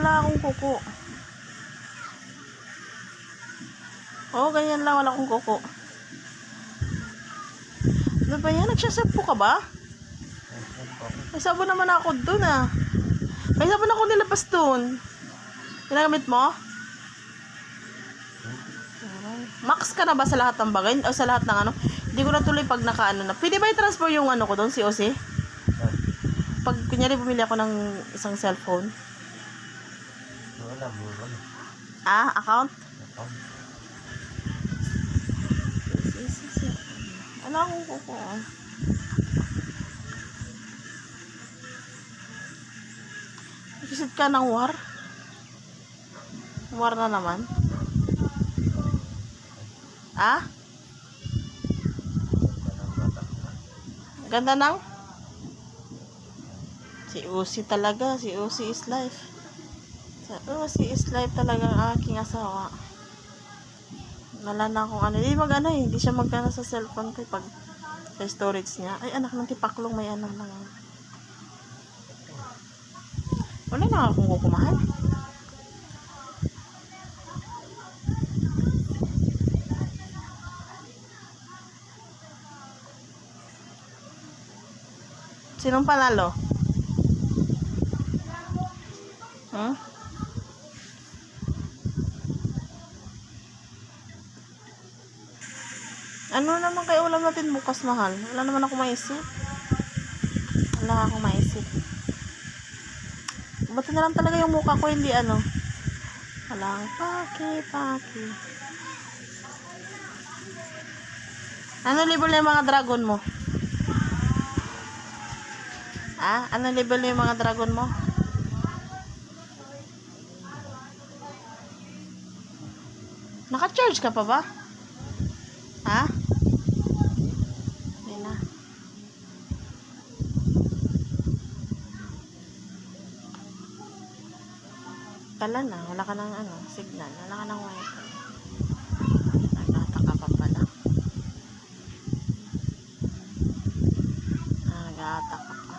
wala akong kuko. Oo, ganyan lang. Wala akong kuko. Ano ba yan? Nagsasabpo ka ba? May sabon naman ako dun ah. May sabon ako nilabas dun. Ginagamit mo? Max ka na ba sa lahat ng bagay? O sa lahat ng ano? Hindi ko na tuloy pag nakaano na. Pwede ba i-transfer yung ano ko doon, si Ose? Pag kunyari bumili ako ng isang cellphone. Wala, wala. Ah, account? Account. Ano akong kuko? Visit ka ng war? War na naman? Ah? Ganda ng? Si Usi talaga. Si Usi is life. Si Usi is life talaga ang aking asawa. Wala na akong ano. Hindi mag ano eh. Hindi siya magkano sa cellphone ko pag sa storage niya. Ay anak ng tipaklong may ano lang. Wala na akong kukumahan. Sinong panalo? Hmm? Ano naman kaya ulam natin bukas mahal? Wala naman ako maisip. Wala akong maisip. Buti na lang talaga yung mukha ko, hindi ano. Walang paki-paki. Ano label na yung mga dragon mo? Ah, ano label na yung mga dragon mo? Naka-charge ka pa ba? Ha? Hindi na. Wala na. Wala ka ng ano, signal. Wala ka ng wifi. Nagtataka pa pala. Ah, Nagtataka pa.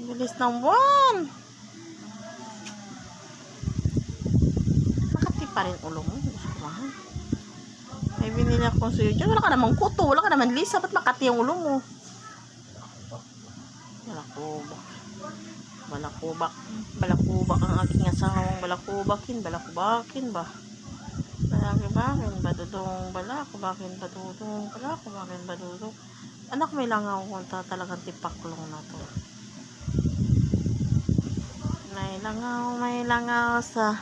Ang bilis ng buwan! Makati pa rin ulo mo. Diyos ko, mahal. May binili akong suyo dyan. Wala ka namang kuto. Wala ka naman lisa. Ba't makati ang ulo mo? Balakubak. Balakubak. Balakubak ang aking asawang balakubakin. Balakubakin ba? Balakubakin. Badudong balakubakin. Badudong balakubakin. Badudong. Anak, may langaw kung ta talagang tipaklong na to. May langaw, may langaw sa